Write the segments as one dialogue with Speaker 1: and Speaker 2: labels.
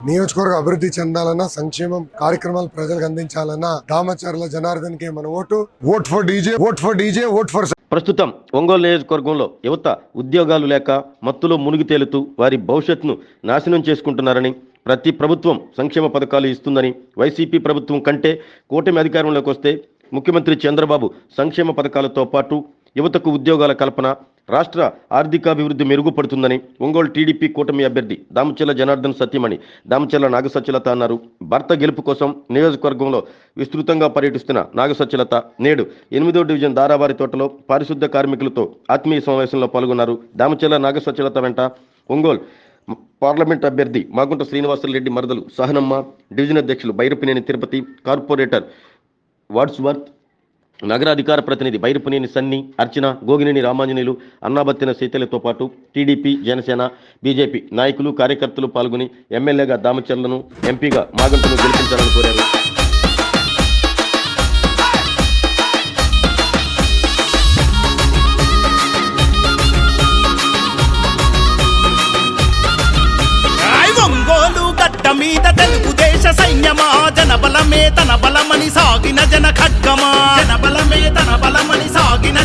Speaker 1: నియోజకవర్గ అభివృద్ధి చెందాలన్నా సంక్షేమం కార్యక్రమాలు ప్రజలకు అందించాలన్నా దామచర్ల జనార్దన్ కే మన vote. Vote for DJ vote for DJ vote for
Speaker 2: ప్రస్తుతం ఒంగోలు నియోజకవర్గంలో యువత ఉద్యోగాలు లేక మత్తులో మునిగి తేలుతూ వారి భవిష్యత్తును నాశనం చేసుకుంటున్నారని ప్రతి ప్రభుత్వం సంక్షేమ పథకాలు ఇస్తుందని వైసీపీ ప్రభుత్వం కంటే కూటమి అధికారంలోకి వస్తే ముఖ్యమంత్రి చంద్రబాబు సంక్షేమ పథకాలతో పాటు యువతకు ఉద్యోగాల కల్పన రాష్ట్ర ఆర్థికాభివృద్ధి మెరుగుపడుతుందని ఒంగోలు టీడీపీ కూటమి అభ్యర్థి దామచెల్ల జనార్దన్ సత్యమణి దామచెల్ల నాగసత్యలత అన్నారు. భర్త గెలుపు కోసం నియోజకవర్గంలో విస్తృతంగా పర్యటిస్తున్న నాగసత్యలత నేడు ఎనిమిదో డివిజన్ దారావారి తోటలో పారిశుద్ధ కార్మికులతో ఆత్మీయ సమావేశంలో పాల్గొన్నారు. దామచెల్ల నాగసత్యలత వెంట ఒంగోలు పార్లమెంట్ అభ్యర్థి మాగుంట శ్రీనివాసరెడ్డి మరదలు సహనమ్మ డివిజన్ అధ్యక్షులు బైరపినేని తిరుపతి కార్పొరేటర్ వాడ్స్వర్త్ నగర అధికార ప్రతినిధి బైరుపునేని సన్ని అర్చన గోగినేని రామాంజనేయులు అన్నాబత్తిన శీతలతో పాటు టీడీపీ జనసేన బీజేపీ నాయకులు కార్యకర్తలు పాల్గొని ఎమ్మెల్యేగా దామచర్లను ఎంపీగా మాగంటను గెలిపించాలని కోరారు.
Speaker 3: జన బలమే తన బలమని సాగిన జన ఖడ్గమా? జన బలమే తన బలమని సాగిన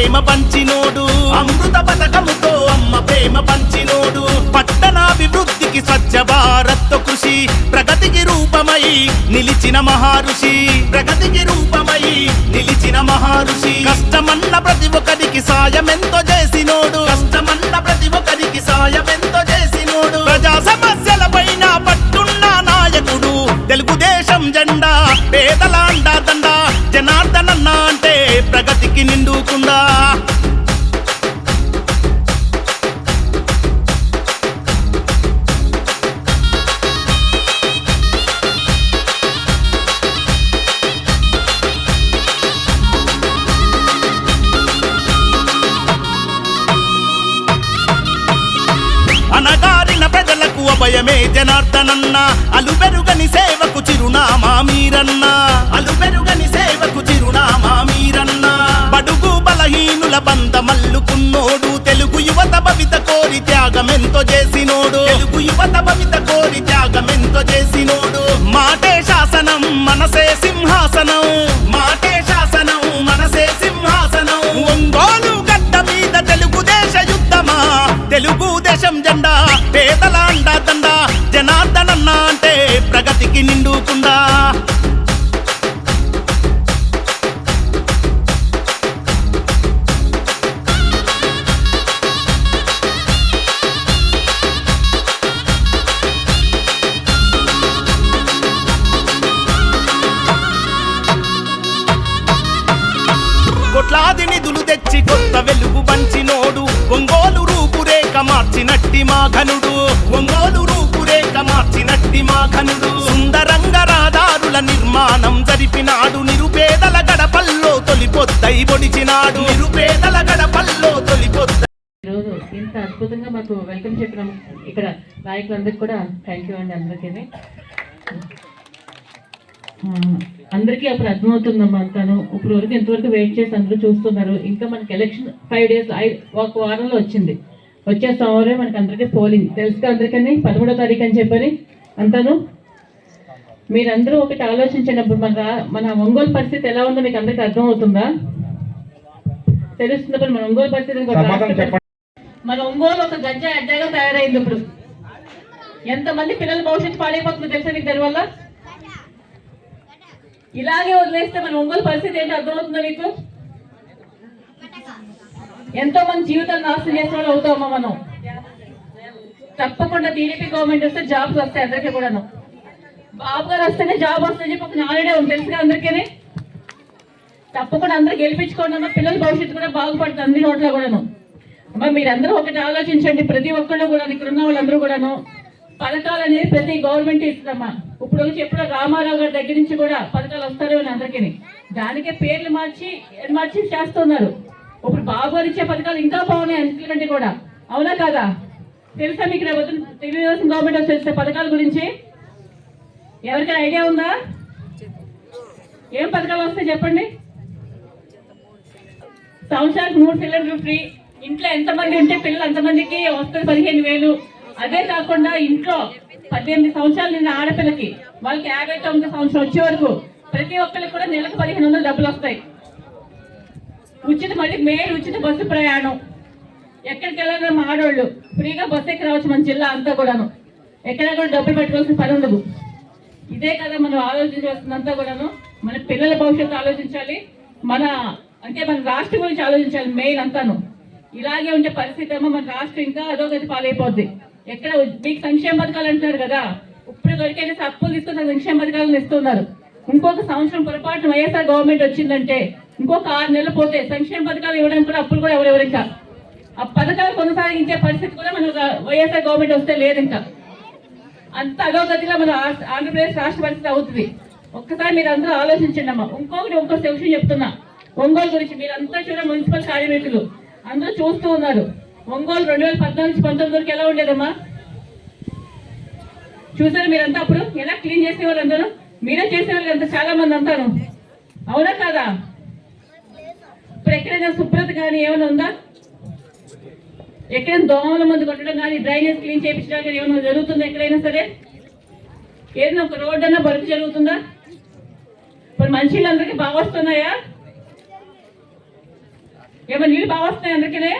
Speaker 3: ప్రేమ పంచినోడు. అమృత పథకముతో అమ్మ ప్రేమ పంచినోడు. పట్టణాభివృద్ధికి స్వచ్ఛ భారత్ కృషి ప్రగతికి రూపమై నిలిచిన మహారుషి. ప్రగతికి రూపమై నిలిచిన మహారుషి. కష్టమన్న ప్రతి ఒక్కరికి సాయమెంతో చేసినోడు. కష్టమన్న ప్రతి ఒక్కరికి సాయమెంతో చేసినోడు. ప్రజా సమస్యల పైన పట్టున్న నాయకుడు. భయమే జనార్దనన్న. అలుబెరుగని సేవకు చిరునామా మీరన్న. అలుబెరుగని సేవకు చిరునామా మీరన్న. బడుగు బలహీనుల బంద మల్లుకున్నోడు తెలుగు యువత భవిత కోరి త్యాగమెంతో చేసినోడు. తెలుగు యువత భవిత కోరి త్యాగమెంతో చేసినోడు. మాటే శాసనం మనసే సింహాసనం. మాటే శాసనం మనసే సింహాసనం. ఒంగోలు గడ్డ మీద తెలుగుదేశ యుద్ధమా? తెలుగుదేశం జెండా పేదల ప్రగతికి నిండుకుండా గడపల్లో తొలిపొద్దై పొడిచినాడు నిరుపేదల గడపల్లో తొలిపొద్ద
Speaker 4: ఈరోజు ఇంత అద్భుతంగా మాకు వెల్కమ్ చెప్పిన ఇక్కడ నాయకులందరికీ కూడా థ్యాంక్ యూ అండి అందరికీ అందరికీ అప్పుడు అర్థమవుతుందమ్మా అంతాను. ఇప్పుడు వరకు ఇంతవరకు వెయిట్ చేసి అందరూ చూస్తున్నారు. ఇంకా మనకి ఎలక్షన్ ఫైవ్ డేస్ ఒక వారంలో వచ్చింది. వచ్చే సోమవారం మనకి అందరికీ పోలింగ్ తెలుసు అందరికీ పదమూడో తారీఖు అని చెప్పని అంతాను. మీరందరూ ఒకటి ఆలోచించినప్పుడు మన మన ఒంగోలు పరిస్థితి ఎలా ఉందో మీకు అందరికీ అర్థమవుతుందా? తెలుస్తున్నప్పుడు మన ఒంగోలు పరిస్థితి. మన ఒంగోలు ఒక గజ్జ అడ్డగా తయారైంది ఇప్పుడు. ఎంతమంది పిల్లల భవిష్యత్తు పాడైపోతుందో తెలుసా మీకు దానివల్ల? ఇలాగే వదిలేస్తే మన ఒంగోలు పరిస్థితి ఏంటో అర్థమవుతుందా మీకు? ఎంతో మంది జీవితాలు నాశనం చేసిన వాళ్ళు అవుతామా మనం? తప్పకుండా టీడీపీ గవర్నమెంట్ వస్తే జాబ్స్ వస్తాయి అందరికీ కూడాను. బాబు గారు వస్తేనే జాబ్ వస్తుందని చెప్పి ఒక నాలుడే ఉంది తెలుసుగా అందరికీ తప్పకుండా అందరూ గెలిపించుకోండి అమ్మ. పిల్లల భవిష్యత్తు కూడా బాగుపడుతుంది అన్ని నోట్ల కూడాను. అమ్మ మీరందరూ ఒకటి ఆలోచించండి. ప్రతి ఒక్కళ్ళు కూడా ఇక్కడ ఉన్న వాళ్ళందరూ కూడాను పథకాలు అనేది ప్రతి గవర్నమెంట్ ఇస్తుందమ్మా. ఇప్పుడు వచ్చి ఎప్పుడో రామారావు గారి దగ్గర నుంచి కూడా పథకాలు వస్తారో అని అందరికీ దానికే పేర్లు మార్చి మార్చి చేస్తున్నారు. ఇప్పుడు బాబు గారు ఇచ్చే పథకాలు ఇంకా బాగున్నాయి అన్నిటికంటే కూడా. అవునా కాదా? తెలుసా మీకు? రేపు పొద్దున్న తెలుగుదేశం గవర్నమెంట్ వచ్చే పథకాల గురించి? ఎవరికైనా ఐడియా ఉందా? ఏం పథకాలు వస్తాయి చెప్పండి? సంవత్సరానికి మూడు సిలిండర్లు ఫ్రీ. ఇంట్లో ఎంతమంది ఉంటే పిల్లలు అంతమందికి వస్తుంది పదిహేను వేలు. అదే కాకుండా ఇంట్లో పద్దెనిమిది సంవత్సరాలు నిన్న ఆడపిల్లకి వాళ్ళకి యాభై తొమ్మిది సంవత్సరం వచ్చే వరకు ప్రతి ఒక్కరికి కూడా నెలకు పదిహేను వందలు డబ్బులు వస్తాయి. ఉచిత మళ్ళీ మెయిన్ ఉచిత బస్సు ప్రయాణం. ఎక్కడికి వెళ్ళాలన్నా మా ఆడవాళ్ళు ఫ్రీగా బస్సు ఎక్కి రావచ్చు మన జిల్లా అంతా కూడాను. ఎక్కడ కూడా డబ్బులు పెట్టుకోవాల్సిన పని ఉండదు. ఇదే కదా మనం ఆలోచించాల్సిందంతా కూడాను. మన పిల్లల భవిష్యత్తు ఆలోచించాలి. మన అంటే మన రాష్ట్రం గురించి ఆలోచించాలి మెయిన్ అంతాను. ఇలాగే ఉండే పరిస్థితి ఏమో మన రాష్ట్రం ఇంకా అధోగతి పాలైపోద్ది. ఎక్కడ మీకు సంక్షేమ పథకాలు అంటున్నారు కదా. ఇప్పుడు దొరికైతే అప్పులు తీసుకున్న సంక్షేమ పథకాలను ఇస్తున్నారు. ఇంకొక సంవత్సరం పొరపాటు వైఎస్ఆర్ గవర్నమెంట్ వచ్చిందంటే ఇంకొక ఆరు నెలలు పోతే సంక్షేమ పథకాలు ఇవ్వడానికి కూడా అప్పులు కూడా ఎవరెవరు ఇంకా? ఆ పథకాలు కొనసాగించే పరిస్థితి కూడా మన వైఎస్ఆర్ గవర్నమెంట్ వస్తే లేదు ఇంకా అంత అధోగతిలో మన ఆంధ్రప్రదేశ్ రాష్ట్ర పరిస్థితి అవుతుంది. ఒక్కసారి మీరు అందరూ ఆలోచించండి అమ్మా. ఇంకొకటి ఇంకో విషయం చెప్తున్నా. ఒంగోలు గురించి మీరంతా చూడ మున్సిపల్ కార్మికులు అందరూ చూస్తూ ఉన్నారు. ఒంగోలు రెండు వేల పద్నాలుగు పంతొమ్మిది వరకు ఎలా ఉండేదమ్మా? చూసారు మీరంతా అప్పుడు? ఎలా క్లీన్ చేసేవారు అందరూ? మీరే చేసేవాళ్ళు అంత చాలా మంది అంతాను. అవునా కాదా? ఇప్పుడు ఎక్కడైనా శుభ్రత కానీ ఏమైనా ఉందా? ఎక్కడైనా దోమల మందు కొట్టడం కానీ డ్రైనేజ్ క్లీన్ చేయించడం కానీ ఏమైనా జరుగుతుందా ఎక్కడైనా సరే? ఏదైనా ఒక రోడ్డు అన్నా బరుకు జరుగుతుందా? ఇప్పుడు మనుషులందరికీ బాగా వస్తున్నాయా? ఏమో నీళ్ళు బాగా వస్తున్నాయి అందరికీనే?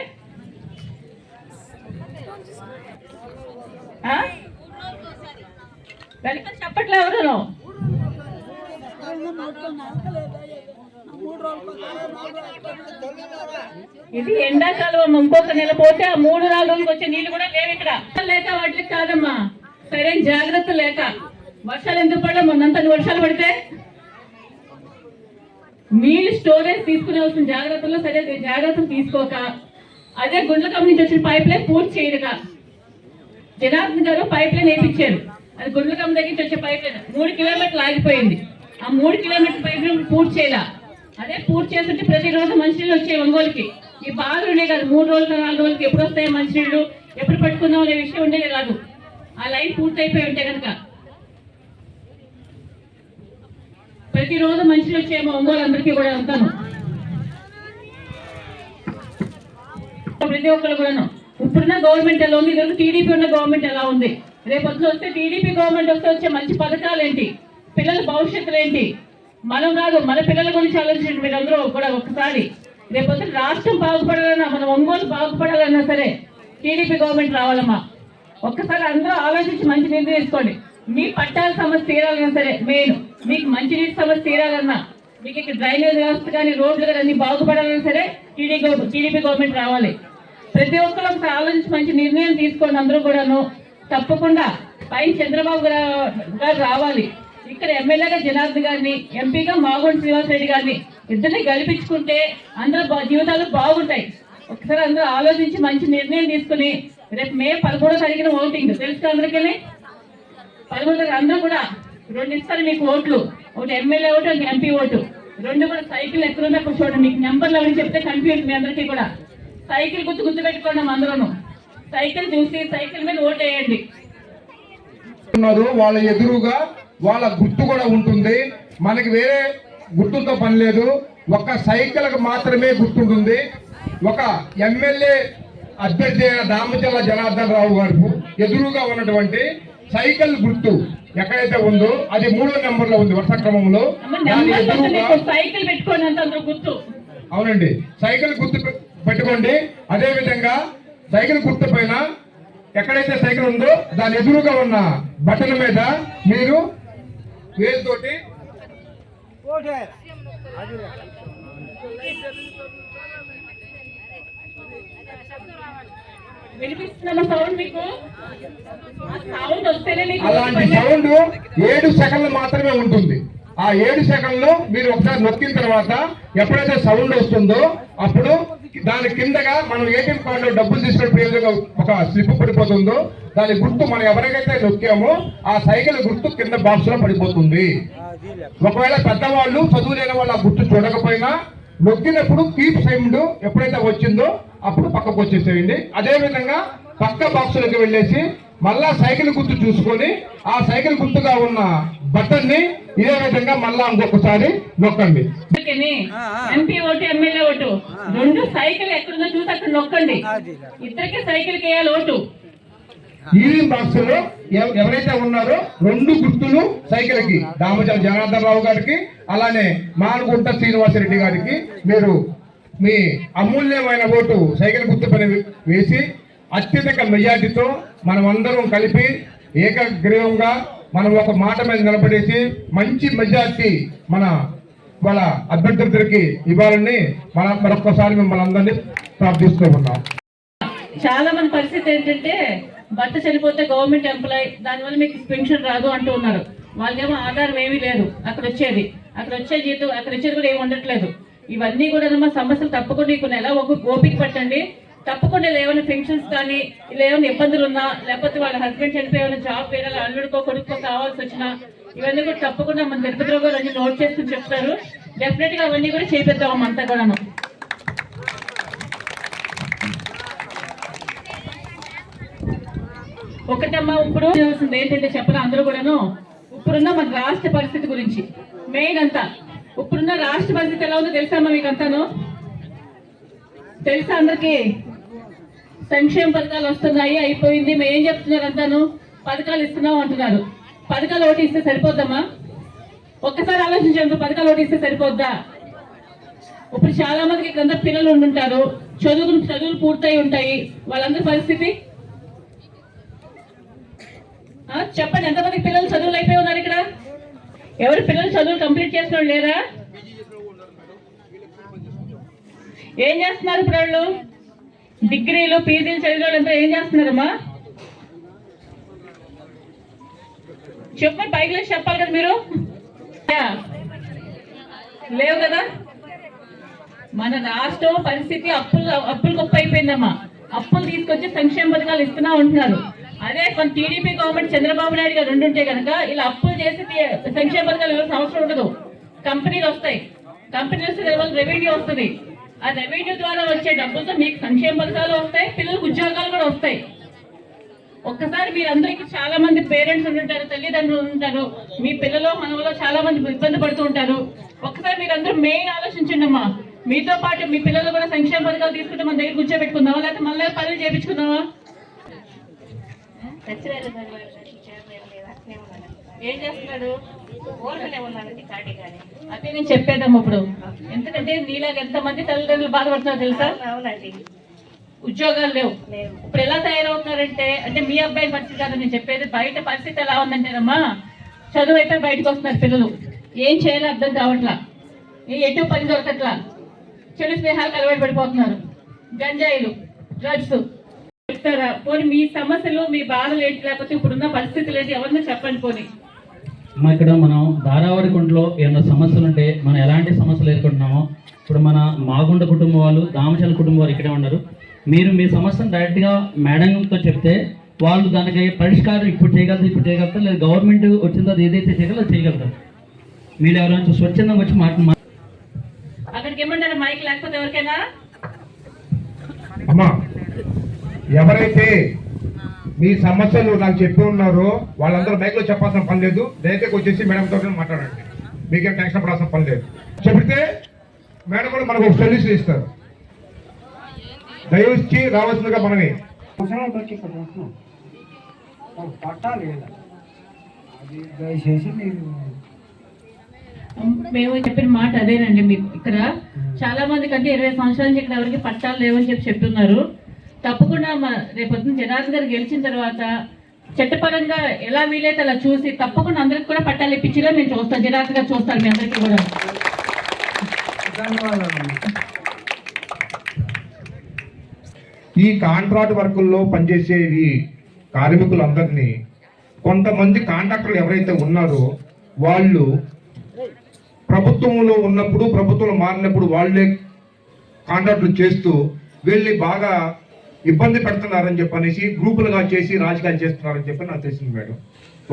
Speaker 4: వెనక చెప్పట్లే ఎవరు? ఇది ఎండాకాలం ఇంకొక నెల పోతే ఆ మూడు నాలుగు రోజులకు వచ్చే నీళ్ళు కూడా లేవు ఇక్కడ. లేక వాటికి కాదమ్మా. సరైన జాగ్రత్త లేక. వర్షాలు ఎందుకు పడలే? మొన్నంత వర్షాలు పడితే నీళ్ళు స్టోరేజ్ తీసుకునేవలసిన జాగ్రత్తలో సరే జాగ్రత్తలు తీసుకోక. అదే గుండ్లకం నుంచి వచ్చిన పైప్ లైన్ పూర్తి చేయరుగా జనార్దన్ గారు పైప్ లైన్ వేయించారు. అది గుండ్లకం దగ్గర నుంచి వచ్చే పైప్ లైన్. మూడు కిలోమీటర్లు ఆగిపోయింది. ఆ మూడు కిలోమీటర్ పైప్ లైన్ పూర్తి చేయాల. అదే పూర్తి చేస్తుంటే ప్రతిరోజు మంచినీళ్ళు వచ్చాయి ఒంగోలుకి. ఈ బాధలు ఉండే కాదు మూడు రోజులు నాలుగు రోజులకి ఎప్పుడు వస్తాయి మంచినీళ్ళు ఎప్పుడు పట్టుకుందాం అనే విషయం ఉండేది కాదు. ఆ లైన్ పూర్తయిపోయి ఉంటే కనుక ప్రతిరోజు మంచినీళ్ళు వచ్చాయేమో ఒంగోలు అందరికీ కూడా అంతాను ప్రతి ఒక్కరు కూడాను. ఇప్పుడున్న గవర్నమెంట్ ఎలా ఉంది? ఈరోజు టీడీపీ ఉన్న గవర్నమెంట్ ఎలా ఉంది? రేపు వస్తే టీడీపీ గవర్నమెంట్ వస్తే వచ్చే మంచి పథకాలు ఏంటి? పిల్లల భవిష్యత్తులు ఏంటి? మనం కాదు మన పిల్లల గురించి ఆలోచించండి మీరందరూ కూడా ఒకసారి రేపొద్దు రాష్ట్రం బాగుపడాలన్నా మన ఒంగోలు బాగుపడాలన్నా సరే టీడీపీ గవర్నమెంట్ రావాలమ్మా. ఒక్కసారి అందరూ ఆలోచించి మంచి నిర్ణయం తీసుకోండి. మీ పట్టాల సమస్య తీరాలన్నా సరే మెయిన్ మీకు మంచినీటి సమస్య తీరాలన్నా మీకు ఇక్కడ డ్రైనేజ్ వ్యవస్థ కానీ రోడ్లు కానీ అన్ని బాగుపడాలన్నా సరే టీడీ టీడీపీ గవర్నమెంట్ రావాలి. ప్రతి ఒక్కరు ఒకసారి ఆలోచించి మంచి నిర్ణయం తీసుకోండి అందరూ కూడాను. తప్పకుండా పైన చంద్రబాబు గారు రావాలి. ఇక్కడ ఎమ్మెల్యేగా జనార్దన్ గారిని ఎంపీగా మాగోడి శ్రీనివాస్ రెడ్డి గారిని ఇద్దరిని గెలిపించుకుంటే అందరూ బా- జీవితాలు బాగుంటాయి. ఒకసారి అందరూ ఆలోచించి మంచి నిర్ణయం తీసుకుని రేపు మే పదమూడో తారీఖున ఓటింగ్. తెలుసు అందరికీ పదమూడు తారీఖు అందరూ కూడా రెండు ఇస్తారు మీకు ఓట్లు. ఒకటి ఎమ్మెల్యే ఓటు ఒక ఎంపీ ఓటు. రెండు కూడా సైకిల్ ఎక్కడున్నా అక్కడ చూడండి మీకు నెంబర్లు అవన్నీ చెప్తే కన్ఫ్యూజ్ మీ అందరికీ కూడా. సైకిల్ గుర్తు గుర్తు పెట్టుకోండి అందరూ సైకిల్ చూసి సైకిల్ మీద ఓటు వేయండి.
Speaker 5: ఉన్నారు వాళ్ళ ఎదురుగా వాళ్ళ గుర్తు కూడా ఉంటుంది. మనకి వేరే గుర్తుతో పని లేదు. ఒక సైకిల్కి మాత్రమే గుర్తుంటుంది. ఒక ఎమ్మెల్యే అభ్యర్థి అయిన దామచల్ల జనార్దన్ రావు గారు ఎదురుగా ఉన్నటువంటి సైకిల్ గుర్తు ఎక్కడైతే ఉందో అది మూడో నెంబర్లో ఉంది వరుస క్రమంలో. అవునండి. సైకిల్ గుర్తు పెట్టుకోండి. అదే విధంగా సైకిల్ గుర్తు పైన ఎక్కడైతే సైకిల్ ఉందో దాని ఎదురుగా ఉన్న బటన్ మీద మీరు వేలుతోటి అలాంటి సౌండ్ ఏడు సెకండ్లు మాత్రమే ఉంటుంది. ఆ ఏడు సెకండ్లు మీరు ఒకసారి నొక్కిన తర్వాత ఎప్పుడైతే సౌండ్ వస్తుందో అప్పుడు దాని కిందగా మనం ఏటీఎం కార్డులో డబ్బులు తీసుకునే విధంగా ఒక స్లిప్ పడిపోతుందో దాని గుర్తు మనం ఎవరికైతే నొక్కామో ఆ సైకిల్ గుర్తు కింద బాక్స్లో పడిపోతుంది. ఒకవేళ పెద్దవాళ్ళు చదువు లేని వాళ్ళు ఆ గుర్తు చూడకపోయినా నొక్కినప్పుడు కీప్ సౌండ్ ఎప్పుడైతే వచ్చిందో అప్పుడు పక్కకు వచ్చేసేయండి. అదే విధంగా పక్క బాక్సులకు వెళ్ళేసి మళ్ళా సైకిల్ గుర్తు చూసుకొని ఆ సైకిల్ గుర్తుగా ఉన్న బటన్ని ఇదే విధంగా మళ్ళా ఇంకొకసారి నొక్కండి.
Speaker 4: ఎంపీ ఓటు ఎమ్మెల్యే ఓటు రెండు సైకిల్ ఎక్కడుందో చూసి అక్కడ నొక్కండి. ఇద్దరికి సైకిల్ వేయాలి ఓటు.
Speaker 5: ఈవినింగ్ బాక్స్లో ఎవ- ఎవరైతే ఉన్నారో రెండు గుర్తులు సైకిల్కి దామచల జనార్దన్ రావు గారికి అలానే మానుకుంట శ్రీనివాసరెడ్డి గారికి మీరు మీ అమూల్యమైన ఓటు సైకిల్ గుర్తు పని వేసి అత్యధిక మెజార్టీతో మనం అందరం కలిపి ఏకగ్రీవంగా మనం ఒక మాట మీద నిలబడేసి మంచి మెజార్టీ మన వాళ్ళ అభ్యర్థులకి ఇవ్వాలని మనం మరొకసారి మిమ్మల్ని అందరినీ ప్రార్థిస్తూ ఉన్నాం.
Speaker 4: చాలా మంది పరిస్థితి ఏంటంటే భర్త చనిపోతే గవర్నమెంట్ ఎంప్లాయ్ దానివల్ల మీకు పెన్షన్ రాదు అంటూ ఉన్నారు. వాళ్ళేమో ఆధారం ఏమీ లేదు. అక్కడ వచ్చేది. అక్కడ వచ్చే జీతం అక్కడ వచ్చేది కూడా ఏమి ఉండట్లేదు. ఇవన్నీ కూడా సమస్యలు తప్పకుండా కొన్ని ఎలా ఒక గోపిక పట్టండి. తప్పకుండా ఇలా పెన్షన్స్ కానీ ఇలా ఇబ్బందులు ఉన్నా లేకపోతే వాళ్ళ హస్బెండ్ చనిపోయిన జాబ్ వేరే అల్లుడికో కొడుకో కావాల్సి వచ్చినా ఇవన్నీ కూడా తప్పకుండా మన తిరుపతిలో కూడా అన్ని నోట్ చేసుకుని చెప్తారు. డెఫినెట్గా అవన్నీ కూడా చేపిద్దాం అంతా కూడాను. ఒకటమ్మా ఇప్పుడు చేయాల్సింది ఏంటంటే చెప్పరా అందరూ కూడాను? ఇప్పుడున్న మన రాష్ట్ర పరిస్థితి గురించి. మెయిన్ అంతా. ఇప్పుడున్న రాష్ట్ర పరిస్థితి ఎలా ఉందో తెలుసా మీకు అంతాను తెలుసా అందరికి? సంక్షేమ పథకాలు వస్తున్నాయి అయిపోయింది. మేము ఏం చెప్తున్నారు అంతాను? పథకాలు ఇస్తున్నాం అంటున్నారు. పథకాలు ఒకటి ఇస్తే సరిపోద్దమ్మా? ఒక్కసారి ఆలోచించండి పథకాలు ఒకటి ఇస్తే సరిపోద్దా? ఇప్పుడు చాలా మందికి ఇక్కడ పిల్లలు ఉండుంటారు. చదువులు చదువులు పూర్తయి ఉంటాయి. వాళ్ళందరి పరిస్థితి? చెప్పండి ఎంతమంది పిల్లలు చదువులు అయిపోయి ఉన్నారు ఇక్కడ? ఎవరు పిల్లలు చదువులు కంప్లీట్ చేసిన లేరా ఏం చేస్తున్నారు ఇప్పుడు వాళ్ళు? డిగ్రీలు పీజీలు చదివిన వాళ్ళంతా ఏం చేస్తున్నారమ్మా? చెప్పండి పైకి లేచి చెప్పాలి కదా మీరు. లేవు కదా? మన రాష్ట్రం పరిస్థితి అప్పులు అప్పులు గొప్ప అయిపోయిందమ్మా అప్పులు తీసుకొచ్చి సంక్షేమ పథకాలు ఇస్తున్నా ఉంటున్నారు అదే మన టీడీపీ గవర్నమెంట్ చంద్రబాబు నాయుడు గారు ఉండుంటే కనుక ఇలా అప్పులు చేసి సంక్షేమ పథకాలు ఇవ్వాల్సిన అవసరం ఉండదు. కంపెనీలు వస్తాయి. కంపెనీలు వస్తే రెవెన్యూ వస్తుంది. ఆ రెవెన్యూ ద్వారా వచ్చే డబ్బులతో మీకు సంక్షేమ పథకాలు వస్తాయి పిల్లలకు ఉద్యోగాలు కూడా వస్తాయి. ఒక్కసారి మీరందరికీ చాలా మంది పేరెంట్స్ ఉంటుంటారు తల్లిదండ్రులు ఉంటారు మీ పిల్లలు మనలో చాలా మంది ఇబ్బంది పడుతూ ఉంటారు. ఒక్కసారి మీరందరూ మెయిన్ ఆలోచించండి అమ్మా. మీతో పాటు మీ పిల్లలు కూడా సంక్షేమ పథకాలు తీసుకుంటే మన దగ్గర కూర్చోబెట్టుకుందామా లేకపోతే మళ్ళీ పనులు చేపించుకుందామా? ఏం చేస్తున్నాడు? అదే నేను చెప్పేదమ్మా ఇప్పుడు. ఎందుకంటే నీలాగా ఎంతమంది తల్లిదండ్రులు బాధపడుతున్నారు తెలుసా?
Speaker 6: అవునండి.
Speaker 4: ఉద్యోగాలు లేవు. ఇప్పుడు ఎలా తయారవుతున్నారంటే అంటే మీ అబ్బాయి పరిస్థితి కాదు నేను చెప్పేది బయట పరిస్థితి ఎలా ఉందంటేనమ్మా చదువు అయిపోయి బయటకు వస్తున్నారు పిల్లలు. ఏం చేయాలో అర్థం కావట్లా. ఎటు పని దొరకట్లా. చెడు స్నేహాలకు అలవాటు పడిపోతున్నారు. గంజాయిలు డ్రగ్స్. చెప్తారా? పోనీ మీ సమస్యలు మీ బాధలు ఏంటి? లేకపోతే ఇప్పుడున్న పరిస్థితులు ఏంటి? ఎవరినో చెప్పండి పోనీ.
Speaker 7: మా ఇక్కడ మనం ధారావారి కుంటలో ఏమైనా సమస్యలు ఉంటే మనం ఎలాంటి సమస్యలు ఎదుర్కొంటున్నామో ఇప్పుడు మన మాగుండ కుటుంబం వాళ్ళు దామచల కుటుంబం వారు ఇక్కడే ఉన్నారు. మీరు మీ సమస్యను డైరెక్ట్గా మేడంతో చెప్తే వాళ్ళు దానికి పరిష్కారం ఇప్పుడు చేయగలరు ఇప్పుడు చేయగలుగుతారు లేదా గవర్నమెంట్ వచ్చిన తర్వాత ఏదైతే చేయగలరో అది చేయగలుగుతారు. మీరు ఎవరైనా స్వచ్ఛందంగా వచ్చి మాట మా-
Speaker 4: అక్కడికి ఏమంటారు? మైక్ లేకపోతే ఎవరికైనా?
Speaker 5: అమ్మా ఎవరైతే మీ సమస్యలు నాకు చెప్పి ఉన్నారు వాళ్ళందరూ బైక్లో చెప్పాల్సిన పని లేదు. దయచేసి వచ్చేసి మేడం తోటి మాట్లాడండి. మీకేం టెన్షన్ పడాల్సిన పని లేదు. చెబితే మేడం కూడా మనకు ఒక సొల్యూషన్ ఇస్తారు. దయవచ్చి రావాల్సిందిగా మనమే
Speaker 4: మేము చెప్పిన మాట అదేనండి మీకు ఇక్కడ. చాలా మంది కంటే ఇరవై సంవత్సరాల నుంచి ఇక్కడ ఎవరికి పట్టాలు లేవని చెప్పి చెప్తున్నారు. తప్పకుండా మా రేపొద్దున జనార్దన్ గారు గెలిచిన తర్వాత చట్టపరంగా ఎలా వీలైతే అలా చూసి తప్పకుండా అందరికి కూడా పట్టాలు ఇప్పించేలా మేము చూస్తాం. జనార్దన్ గారు చూస్తాను మీ అందరికీ కూడా.
Speaker 5: ఈ కాంట్రాక్ట్ వర్కుల్లో పనిచేసే ఈ కార్మికులందరినీ కొంతమంది కాంట్రాక్టర్లు ఎవరైతే ఉన్నారో వాళ్ళు ప్రభుత్వంలో ఉన్నప్పుడు ప్రభుత్వంలో మారినప్పుడు వాళ్ళే కాంట్రాక్టులు చేస్తూ వీళ్ళని బాగా ఇబ్బంది పెడుతున్నారని చెప్పనేసి గ్రూపులుగా చేసి రాజకీయాలు చేస్తున్నారని చెప్పి నాకు తెలిసింది మేడం.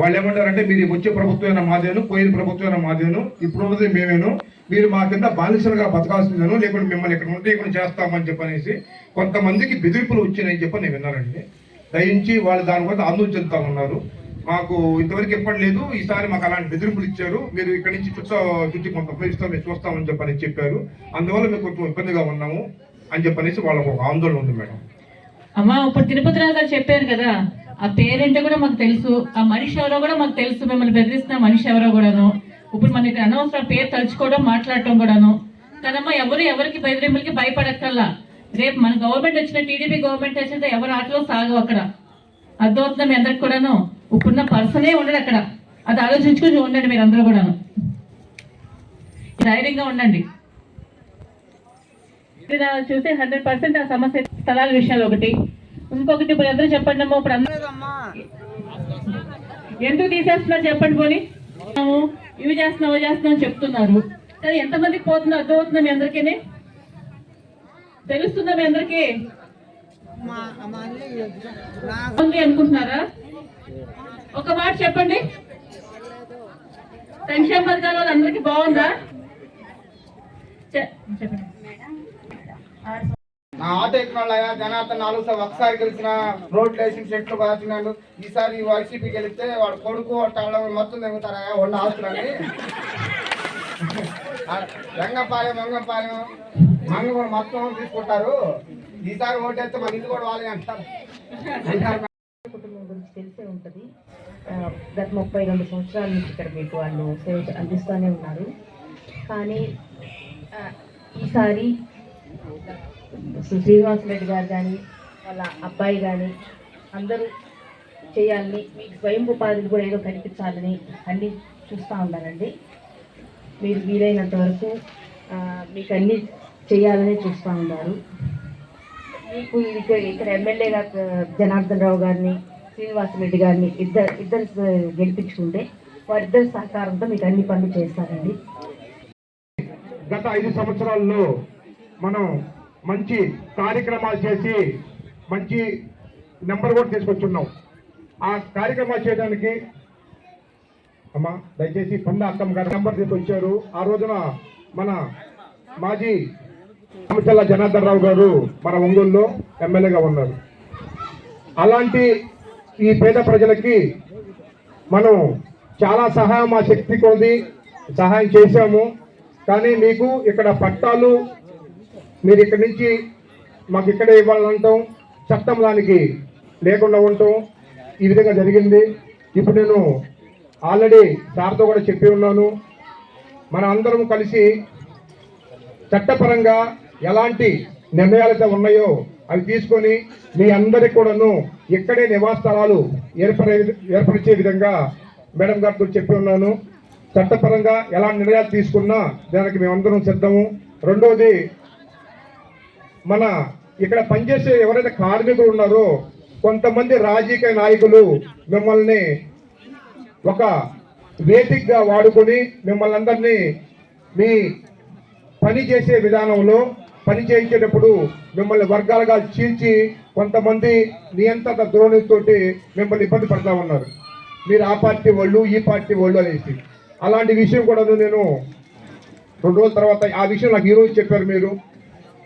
Speaker 5: వాళ్ళు ఏమంటారంటే మీరు వచ్చే ప్రభుత్వమైన మాదేను పోయిన ప్రభుత్వమైన మాదేను ఇప్పుడు ఉన్నది మేమేను మీరు మా కింద బానిసలుగా బతకాల్సిందేను లేకుంటే మిమ్మల్ని ఇక్కడ ఉంటే ఇక్కడ చేస్తామని చెప్పనేసి కొంతమందికి బెదిరింపులు వచ్చినాయని చెప్పి నేను విన్నానండి. దయించి వాళ్ళు దాని మీద ఆందోళన చెందుతా ఉన్నారు మాకు ఇంతవరకు ఇప్పటి లేదు. ఈసారి మాకు అలాంటి బెదిరింపులు ఇచ్చారు. మీరు ఇక్కడి నుంచి చుట్టూ చుట్టి కొంత ఇస్తాం మేము చూస్తామని చెప్పని చెప్పారు. అందువల్ల మేము కొంచెం ఇబ్బందిగా ఉన్నాము అని చెప్పనేసి వాళ్ళకు ఒక ఆందోళన ఉంది మేడం.
Speaker 4: అమ్మా ఇప్పుడు తిరుపతి రావు గారు చెప్పారు కదా ఆ పేరేంటో కూడా మాకు తెలుసు ఆ మనిషి ఎవరో కూడా మాకు తెలుసు మిమ్మల్ని బెదిరిస్తున్న మనిషి ఎవరో కూడాను. ఇప్పుడు మన ఇక్కడ అనవసరం పేరు తలుచుకోవడం మాట్లాడటం కూడాను. కదమ్మా ఎవరు ఎవరికి బెదిరింపులకి భయపడక్కల్లా రేపు మన గవర్నమెంట్ వచ్చిన టీడీపీ గవర్నమెంట్ వచ్చిన ఎవరు ఆటలో సాగవు అక్కడ. అర్థమవుతుందా మీ అందరికి కూడాను? ఇప్పుడున్న పర్సనే ఉండడు అక్కడ. అది ఆలోచించుకుని ఉండండి మీరు అందరూ కూడాను. ధైర్యంగా ఉండండి. చూస్తే హండ్రెడ్ పర్సెంట్ ఆ సమస్య స్థలాల విషయాలు ఒకటి. ఇంకొకటి ఇప్పుడు అందరూ చెప్పండి అమ్మా ఇప్పుడు అందరూ ఎందుకు తీసేస్తున్నారు చెప్పండి పోనీ. ఇవి చేస్తున్నాం అవి చేస్తున్నాం అని చెప్తున్నారు. కానీ ఎంతమందికి పోతుందో అర్థమవుతుందా మీ అందరికీ? తెలుస్తుందా మీ అందరికీ? ఉంది అనుకుంటున్నారా? ఒక మాట చెప్పండి. సంక్షేమ పథకాల వల్ల అందరికీ బాగుందా? చెప్పండి.
Speaker 8: నా ఆటో ఎక్కినాళ్ళయ్యా జనార్దన్ నాలుగు సార్ ఒకసారి గెలిచిన రోడ్లు వేసిన చెట్లు కాచినాడు ఈసారి వైసీపీ గెలిస్తే వాడు కొడుకు వాళ్ళ మొత్తం తెగుతారయ్యా వంద ఆస్తులని. రంగపాలెం మంగంపాలెం మంగ కూడా మొత్తం తీసుకుంటారు. ఈసారి ఓటేస్తే మన ఇల్లు కూడా వాళ్ళే అంటారు. అంటారు.
Speaker 9: కుటుంబం గురించి తెలిసే ఉంటుంది. గత ముప్పై రెండు సంవత్సరాల నుంచి ఇక్కడ మీకు వాళ్ళు సేవ అందిస్తూనే ఉన్నారు. కానీ ఈసారి శ్రీ రెడ్డి గారు కానీ వాళ్ళ అబ్బాయి కానీ అందరూ చేయాలని మీకు స్వయం ఉపాధిని కూడా ఏదో కనిపించాలని అన్నీ చూస్తూ ఉన్నారండి. మీరు వీలైనంత వరకు మీకు అన్నీ చేయాలని చూస్తూ ఉన్నారు. మీకు ఇక్కడ ఇక్కడ ఎమ్మెల్యేగా జనార్దన్ రావు గారిని శ్రీనివాసరెడ్డి గారిని ఇద్దరు ఇద్దరు గెలిపించుకుంటే వారిద్దరి సహకారంతో మీకు అన్ని పనులు చేస్తారండి.
Speaker 5: గత ఐదు సంవత్సరాల్లో మనం మంచి కార్యక్రమాలు చేసి మంచి నెంబర్ కూడా తీసుకొచ్చున్నాం. ఆ కార్యక్రమాలు చేయడానికి అమ్మా దయచేసి పండ అక్కమ్మ గారు నెంబర్ తీసుకొచ్చారు. ఆ రోజున మన మాజీ రామచల్ల జనార్దన్ రావు గారు మన ఒంగోలులో ఎమ్మెల్యేగా ఉన్నారు. అలాంటి ఈ పేద ప్రజలకి మనం చాలా సహాయం మా శక్తి కొంది సహాయం చేశాము. కానీ మీకు ఇక్కడ పట్టాలు మీరు ఇక్కడి నుంచి మాకు ఇక్కడే ఇవ్వాలంటాం చట్టం దానికి లేకుండా ఉండటం ఈ విధంగా జరిగింది. ఇప్పుడు నేను ఆల్రెడీ సార్తో కూడా చెప్పి ఉన్నాను. మన అందరం కలిసి చట్టపరంగా ఎలాంటి నిర్ణయాలైతే ఉన్నాయో అవి తీసుకొని మీ అందరికి కూడాను ఇక్కడే నివాస స్థలాలు ఏర్పడే ఏర్పరిచే విధంగా మేడం గారితో చెప్పి ఉన్నాను. చట్టపరంగా ఎలాంటి నిర్ణయాలు తీసుకున్నా దానికి మేమందరం సిద్ధము. రెండోది మన ఇక్కడ పనిచేసే ఎవరైతే కార్మికులు ఉన్నారో కొంతమంది రాజకీయ నాయకులు మిమ్మల్ని ఒక వేదికగా వాడుకొని మిమ్మల్ని అందరినీ మీ పని చేసే విధానంలో పని చేయించేటప్పుడు మిమ్మల్ని వర్గాలుగా చీల్చి కొంతమంది నియంత్రణ ద్రోణితోటి మిమ్మల్ని ఇబ్బంది పడతా ఉన్నారు. మీరు ఆ పార్టీ వాళ్ళు ఈ పార్టీ వాళ్ళు అనేసి. అలాంటి విషయం కూడా నేను రెండు రోజుల తర్వాత ఆ విషయం నాకు ఈరోజు చెప్పారు మీరు.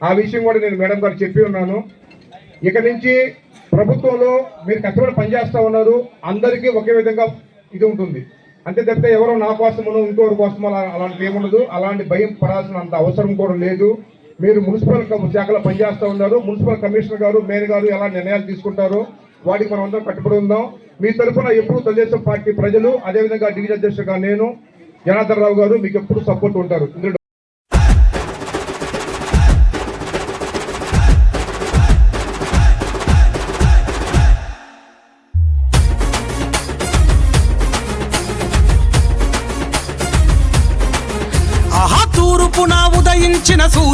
Speaker 5: ఆ విషయం కూడా నేను మేడం గారు చెప్పి ఉన్నాను. ఇక నుంచి ప్రభుత్వంలో మీరు కష్టపడి పనిచేస్తూ ఉన్నారు. అందరికీ ఒకే విధంగా ఇది ఉంటుంది. అంతే తప్పితే ఎవరో నా కోసమనో ఇంకొకరి కోసమో అలాంటిది ఏముండదు అలాంటి భయం పడాల్సినంత అవసరం కూడా లేదు. మీరు మున్సిపల్ శాఖలో పనిచేస్తూ ఉన్నారు. మున్సిపల్ కమిషనర్ గారు మేయర్ గారు ఎలా నిర్ణయాలు తీసుకుంటారో వాటికి మనం అందరం కట్టుబడి ఉందాం. మీ తరఫున ఎప్పుడు తెలుగుదేశం పార్టీ ప్రజలు అదేవిధంగా డివిజన్ అధ్యక్షుడుగా నేను జనార్దన్ రావు గారు మీకు ఎప్పుడు సపోర్ట్ ఉంటారు.